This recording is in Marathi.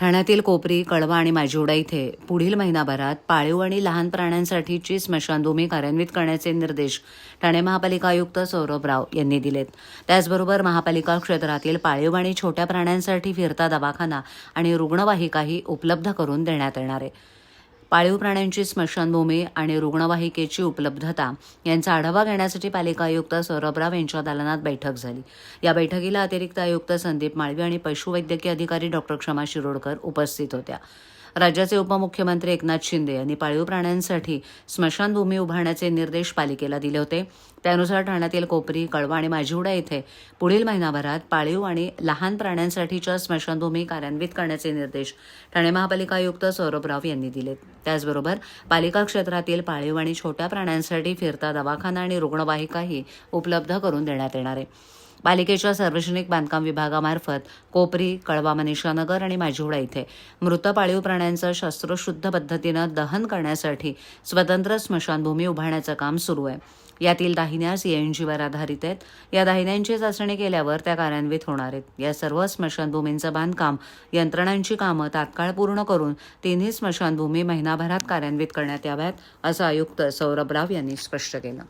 ठाण्यातील कोपरी कळवा आणि माजिवडा इथे पुढील महिनाभरात पाळीव आणि लहान प्राण्यांसाठीची स्मशानभूमी कार्यान्वित करण्याचे निर्देश ठाणे महापालिका आयुक्त सौरभ राव यांनी दिलेत. त्याचबरोबर महापालिका क्षेत्रातील पाळीव आणि छोट्या प्राण्यांसाठी फिरता दवाखाना आणि रुग्णवाहिकाही उपलब्ध करून देण्यात येणार आहे. पाळीव प्राण्यांची स्मशानभूमी आणि रुग्णवाहिकेची उपलब्धता यांचा आढावा घेण्यासाठी पालिका आयुक्त सौरभ राव यांच्या दालनात बैठक झाली. या बैठकीला अतिरिक्त आयुक्त संदीप माळवी आणि पशुवैद्यकीय अधिकारी डॉक्टर क्षमा शिरोडकर उपस्थित होत्या. राज्याचे उपमुख्यमंत्री एकनाथ शिंदे यांनी पाळीव प्राण्यांसाठी स्मशानभूमी उभारण्याचे निर्देश पालिकेला दिले होते. त्यानुसार ठाण्यातील कोपरी कळवा आणि माजिवडा येथे पुढील महिनाभरात पाळीव आणि लहान प्राण्यांसाठीच्या स्मशानभूमी कार्यान्वित करण्याचे निर्देश ठाणे महापालिका आयुक्त सौरभ राव यांनी दिलेत त्याचबरोबर पालिका क्षेत्रातील पाळीव आणि छोट्या प्राण्यांसाठी फिरता दवाखाना आणि रुग्णवाहिकाही उपलब्ध करून देण्यात येणार आहे. पालिकेच्या सार्वजनिक बांधकाम विभागामार्फत कोपरी कळवा मनीषानगर आणि माजिवडा इथे मृत पाळीव प्राण्यांचं शस्त्रशुद्ध पद्धतीनं दहन करण्यासाठी स्वतंत्र स्मशानभूमी उभारण्याचं काम सुरू आहे. यातील दाहिन्या सीएनजीवर आधारित आहेत. या दाहिन्यांची चाचणी केल्यावर त्या कार्यान्वित होणार आहेत. या सर्व स्मशानभूमींचं बांधकाम यंत्रणांची कामं तात्काळ पूर्ण करून तिन्ही स्मशानभूमी महिनाभरात कार्यान्वित करण्यात याव्यात असं आयुक्त सौरभ राव यांनी स्पष्ट केलं.